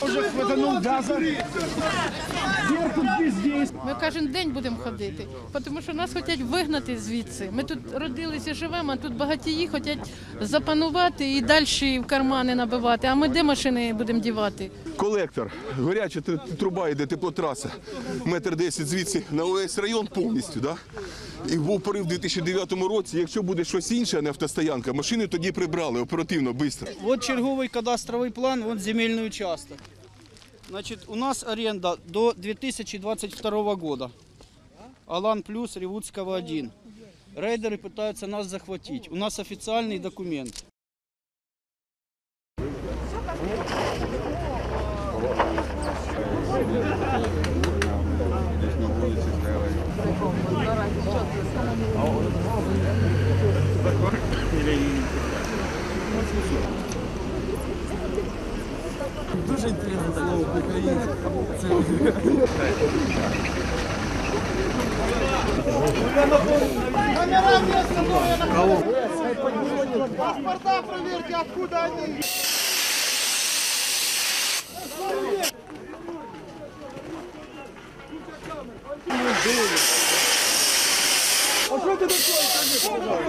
уже хватанул газа. Беркут здесь. Ми кожен день будемо ходити, тому що нас хочуть вигнати звідси. Ми тут родилися, живемо, а тут багатії хочуть запанувати і далі в кармани набивати. А ми де машини будемо дівати? Колектор, горяча тр- труба йде, теплотраса, метр десять звідси на увесь район повністю. Да? І був порив у 2009 році. Якщо буде щось інше, а не автостоянка, машини тоді прибрали оперативно, швидко. Вот черговый кадастровый план, вот земельный участок. Значит, у нас аренда до 2022 года. Алан Плюс, Ревудского 1. Рейдеры пытаются нас захватить. У нас официальный документ. Или... Дуже інтересно так українське. Номера не остановлено. Паспорта проверьте, откуда они. А что ты такое?